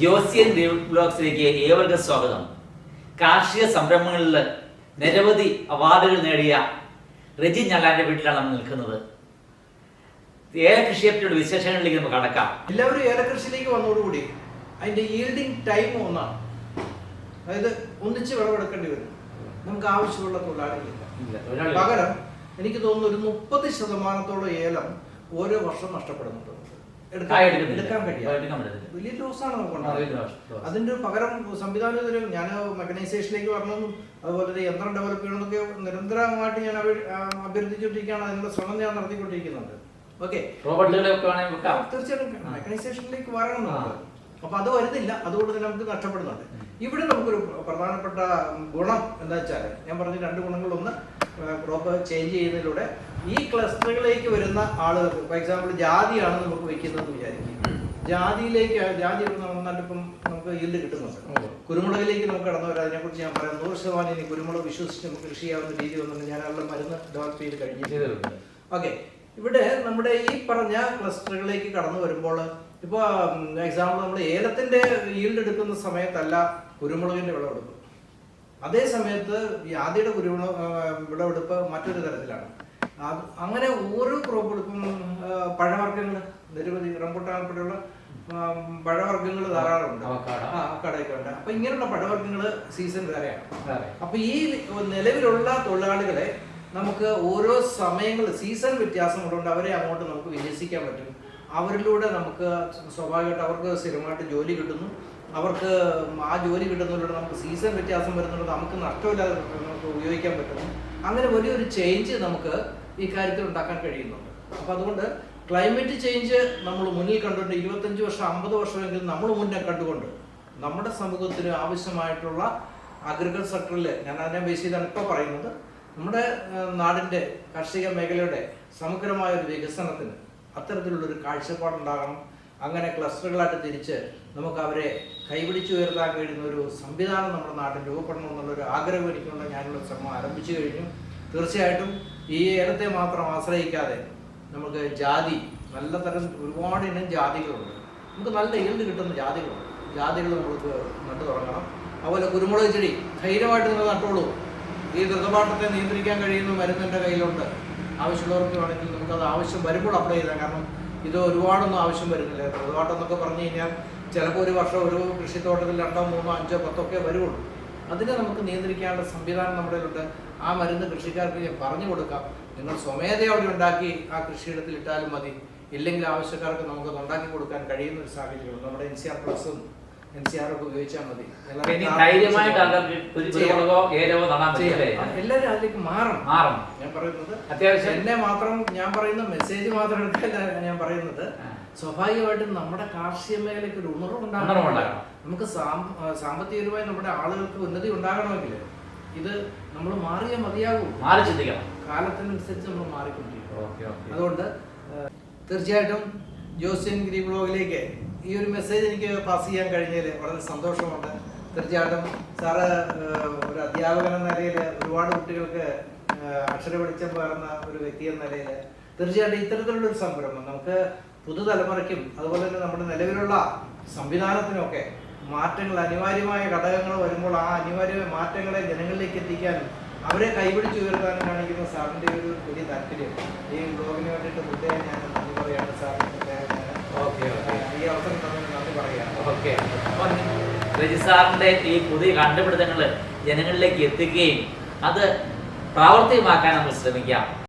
ജോസിയൻ ബ്ലോഗ്സിലേക്ക് ഏവർക്കും സ്വാഗതം. കാർഷിക സംരംഭങ്ങളിൽ നിരവധി അവാർഡുകൾ നേടിയ റെജി ഞള്ളാന്റെ വീട്ടിലാണ് നമ്മൾ നിൽക്കുന്നത്. ഏലകൃഷിയെ പറ്റിയുള്ള വിശേഷങ്ങളിലേക്ക് നമുക്ക് കടക്കാം. എല്ലാവരും ഏലകൃഷിയിലേക്ക് വന്നതോടുകൂടി അതിന്റെ ഈൽഡിങ് ടൈം ഒന്നാണ്. അതായത് ഒന്നിച്ച് വിളവെടുക്കേണ്ടി വരും. നമുക്ക് ആവശ്യമുള്ള തൊഴിലാളികളില്ല. പകരം എനിക്ക് തോന്നുന്നു ഒരു മുപ്പത് ശതമാനത്തോളം ഏലം ഓരോ വർഷം നഷ്ടപ്പെടുന്നുണ്ട്. എടുക്കാൻ-. വലിയ ലോസാണ് നമുക്ക്. അതിന്റെ പകരം സംവിധാനം ഞാൻ മെക്കനൈസേഷനിലേക്ക് വരണമെന്നും അതുപോലെ തന്നെ യന്ത്രം ഡെവലപ്പ് ചെയ്യണമെന്നൊക്കെ നിരന്തരമായിട്ട് ഞാൻ അഭ്യർത്ഥിച്ചുകൊണ്ടിരിക്കുകയാണ്. അതിനുള്ള ശ്രമം ഞാൻ നടത്തിക്കൊണ്ടിരിക്കുന്നുണ്ട്. ഓക്കെ തീർച്ചയായിട്ടും. മെക്കനൈസേഷനിലേക്ക് വരണം അപ്പൊ അത് വരുന്നില്ല. അതുകൊണ്ട് തന്നെ നമുക്ക് നഷ്ടപ്പെടുന്നുണ്ട്. ഇവിടെ നമുക്കൊരു പ്രധാനപ്പെട്ട ഗുണം എന്താ വെച്ചാൽ ഞാൻ പറഞ്ഞ രണ്ട് ഗുണങ്ങളൊന്ന് ക്രോപ്പ് ചേഞ്ച് ചെയ്യുന്നതിലൂടെ ഈ ക്ലസ്റ്ററുകളിലേക്ക് വരുന്ന ആളുകൾക്ക് ഫോർ എക്സാമ്പിൾ ജാതിയാണ് നമുക്ക് വയ്ക്കുന്നതെന്ന് വിചാരിക്കും. ജാതിയിലേക്ക് ജാതി നന്നായിട്ട് നമുക്ക് ഈൽഡ് കിട്ടുന്നുണ്ട്. കുരുമുളകിലേക്ക് നമുക്ക് കടന്നു വരാം. അതിനെക്കുറിച്ച് ഞാൻ പറയാം. നൂറ് ശതമാനം ഇനി കുരുമുളക് വിശ്വസിച്ച് നമുക്ക് കൃഷി ചെയ്യാവുന്ന രീതി വന്നിട്ട് ഞാൻ അവരുടെ മരുന്ന് ഡെവലപ്പ് ചെയ്ത് കഴിഞ്ഞു. ഓക്കെ ഇവിടെ നമ്മുടെ ഈ പറഞ്ഞ ക്ലസ്റ്ററുകളിലേക്ക് കടന്നു വരുമ്പോൾ ഇപ്പോൾ എക്സാമ്പിൾ നമ്മൾ ഏലത്തിന്റെ ഈൽഡ് എടുക്കുന്ന സമയത്തല്ല കുരുമുളകിന്റെ വിളവെടുപ്പ് അതേ സമയത്ത് ആദ്യയുടെ കുരുമുളക് വിളവെടുപ്പ് മറ്റൊരു തരത്തിലാണ്. അങ്ങനെ ഓരോ ക്രോപ്പ് എടുക്കും പഴവർഗങ്ങൾ നിരവധി റംബുട്ടാൻ ഉൾപ്പെടെയുള്ള പഴവർഗങ്ങൾ ധാരാളമുണ്ട്. ഉണ്ട് ആ കടയൊക്കെ ഉണ്ട് അപ്പൊ ഇങ്ങനെയുള്ള പഴവർഗങ്ങൾ സീസൺ വേറെയാണ്. വേറെ. അപ്പൊ ഈ നിലവിലുള്ള തൊഴിലാളികളെ നമുക്ക് ഓരോ സമയങ്ങൾ സീസൺ വ്യത്യാസങ്ങളുണ്ട് അവരെ അങ്ങോട്ട് നമുക്ക് വിന്യസിക്കാൻ പറ്റും. അവരിലൂടെ നമുക്ക് സ്വാഭാവികമായിട്ട് അവർക്ക് സ്ഥിരമായിട്ട് ജോലി കിട്ടുന്നു. അവർക്ക് ആ ജോലി കിട്ടുന്നതിലൂടെ നമുക്ക് സീസൺ വ്യത്യാസം വരുന്നുണ്ട് നമുക്ക് നഷ്ടമില്ലാതെ നമുക്ക് ഉപയോഗിക്കാൻ പറ്റുന്നു. അങ്ങനെ വലിയൊരു ചേഞ്ച് നമുക്ക് ഈ കാര്യത്തിൽ ഉണ്ടാക്കാൻ കഴിയുന്നുണ്ട്. അപ്പൊ അതുകൊണ്ട് ക്ലൈമറ്റ് ചേഞ്ച് നമ്മൾ മുന്നിൽ കണ്ടുകൊണ്ട് ഇരുപത്തഞ്ച് വർഷം അമ്പത് വർഷമെങ്കിലും നമ്മൾ മുന്നേ കണ്ടുകൊണ്ട് നമ്മുടെ സമൂഹത്തിന് ആവശ്യമായിട്ടുള്ള അഗ്രികൾച്ചർ സെക്ടറിൽ ഞാൻ അതിനെ ബേസ് ചെയ്താണ് ഇപ്പോൾ പറയുന്നത്. നമ്മുടെ നാടിന്റെ കാർഷിക മേഖലയുടെ സമഗ്രമായ ഒരു വികസനത്തിന് അത്തരത്തിലുള്ളൊരു കാഴ്ചപ്പാടുണ്ടാകണം. അങ്ങനെ ക്ലസ്റ്ററുകളായിട്ട് തിരിച്ച് നമുക്ക് അവരെ കൈപിടിച്ചു ഉയർത്താൻ കഴിയുന്ന ഒരു സംവിധാനം നമ്മുടെ നാട്ടിൽ രൂപപ്പെടണം എന്നുള്ളൊരു ആഗ്രഹം എനിക്കുണ്ട്. ഞാനുള്ള ശ്രമം ആരംഭിച്ചു കഴിഞ്ഞു. തീർച്ചയായിട്ടും ഈ ഏലത്തെ മാത്രം ആശ്രയിക്കാതെ നമുക്ക് ജാതി നല്ല തരം ഒരുപാട് ഇനം ജാതികളുണ്ട്. നമുക്ക് നല്ല ഈൽഡ് കിട്ടുന്ന ജാതികളുണ്ട്. ജാതികൾ നമുക്ക് നട്ടു തുടങ്ങണം. അതുപോലെ കുരുമുളക് ചെടി ധൈര്യമായിട്ട് നിങ്ങൾ നട്ടോളൂ. ഈ ദ്രുതപാഠത്തെ നിയന്ത്രിക്കാൻ കഴിയുന്ന മരുന്ന് എന്റെ കയ്യിലുണ്ട്. ആവശ്യമുള്ളവർക്ക് വേണമെങ്കിൽ നമുക്കത് ആവശ്യം വരുമ്പോൾ അപ്ലൈ ചെയ്താൽ കാരണം ഇത് ഒരുപാടൊന്നും ആവശ്യം വരുന്നില്ല. ദ്രുതപാഠം എന്നൊക്കെ പറഞ്ഞു കഴിഞ്ഞാൽ ചിലപ്പോൾ ഒരു വർഷം ഒരു കൃഷിത്തോട്ടത്തിൽ രണ്ടോ മൂന്നോ അഞ്ചോ പത്തൊക്കെ വരുള്ളൂ അതിനെ നമുക്ക് നിയന്ത്രിക്കാനുള്ള സംവിധാനം നമ്മുടെ ഉണ്ട് ആ മരുന്ന് കൃഷിക്കാർക്ക് ഞാൻ പറഞ്ഞു കൊടുക്കാം. നിങ്ങൾ സ്വമേധയ അവിടെ ഉണ്ടാക്കി ആ കൃഷിയിടത്തിൽ ഇട്ടാലും മതി. ഇല്ലെങ്കിൽ ആവശ്യക്കാർക്ക് നമുക്ക് ഉണ്ടാക്കി കൊടുക്കാൻ കഴിയുന്ന ഒരു സാഹചര്യം നമ്മുടെ എൻ സി ആർ പ്ലസും എൻ സി ആർ ഒക്കെ ഉപയോഗിച്ചാൽ മതി. എല്ലാവരും അതിലേക്ക് മാറണം. മാറണം. ഞാൻ പറയുന്നത് അത്യാവശ്യം എന്നെ മാത്രം ഞാൻ പറയുന്ന മെസ്സേജ് മാത്രം എടുക്കല്ല ഞാൻ പറയുന്നത്. സ്വാഭാവികമായിട്ടും നമ്മുടെ കാർഷിക മേഖലയ്ക്ക് ഒരു ഉണർവുണ്ടാകണം. നമുക്ക് സാമ്പത്തികപരമായി നമ്മുടെ ആളുകൾക്ക് ഉന്നതി ഉണ്ടാകണമെങ്കിൽ ഇത് നമ്മൾ മാറിയേ മതിയാകും. മാറി ചിന്തിക്കണം. കാലത്തിനനുസരിച്ച് നമ്മൾ മാറിക്കൊണ്ടിരിക്കും അതുകൊണ്ട് തീർച്ചയായിട്ടും ജോസ്യൻ ഗിരി ബ്ലോഗിലേക്ക് ഈ ഒരു മെസ്സേജ് എനിക്ക് പാസ് ചെയ്യാൻ കഴിഞ്ഞതിൽ വളരെ സന്തോഷമുണ്ട്. തീർച്ചയായിട്ടും സാറ് ഒരു അധ്യാപകൻ എന്ന നിലയിൽ ഒരുപാട് കുട്ടികൾക്ക് അക്ഷരപഠിച്ചം പകർന്ന ഒരു വ്യക്തി എന്ന നിലയിൽ തീർച്ചയായിട്ടും ഇത്തരത്തിലുള്ള ഒരു സംരംഭം നമുക്ക് പുതുതലമുറയ്ക്കും അതുപോലെ തന്നെ നമ്മുടെ നിലവിലുള്ള സംവിധാനത്തിനൊക്കെ മാറ്റങ്ങൾ അനിവാര്യമായ ഘടകങ്ങൾ വരുമ്പോൾ ആ അനിവാര്യമായ മാറ്റങ്ങളെ ജനങ്ങളിലേക്ക് എത്തിക്കാനും അവരെ കൈപിടിച്ച് ഉയർത്താനും കാണിക്കുന്ന സാറിന്റെ ഒരു വലിയ താല്പര്യം. ഈ ബ്ലോഗിന് വേണ്ടിയിട്ട് പ്രത്യേകം ഞാൻ നന്ദി പറയാണ് സാറിന് പ്രത്യേകം ഓക്കെ. ഓക്കെ ഈ അവസരം തന്നെ നന്ദി പറയുകയാണ്. ഓക്കെ. രജി ഈ പുതിയ കണ്ടുപിടുത്തങ്ങൾ ജനങ്ങളിലേക്ക് എത്തിക്കുകയും അത് പ്രാവർത്തികമാക്കാൻ നമ്മൾ ശ്രമിക്കാം.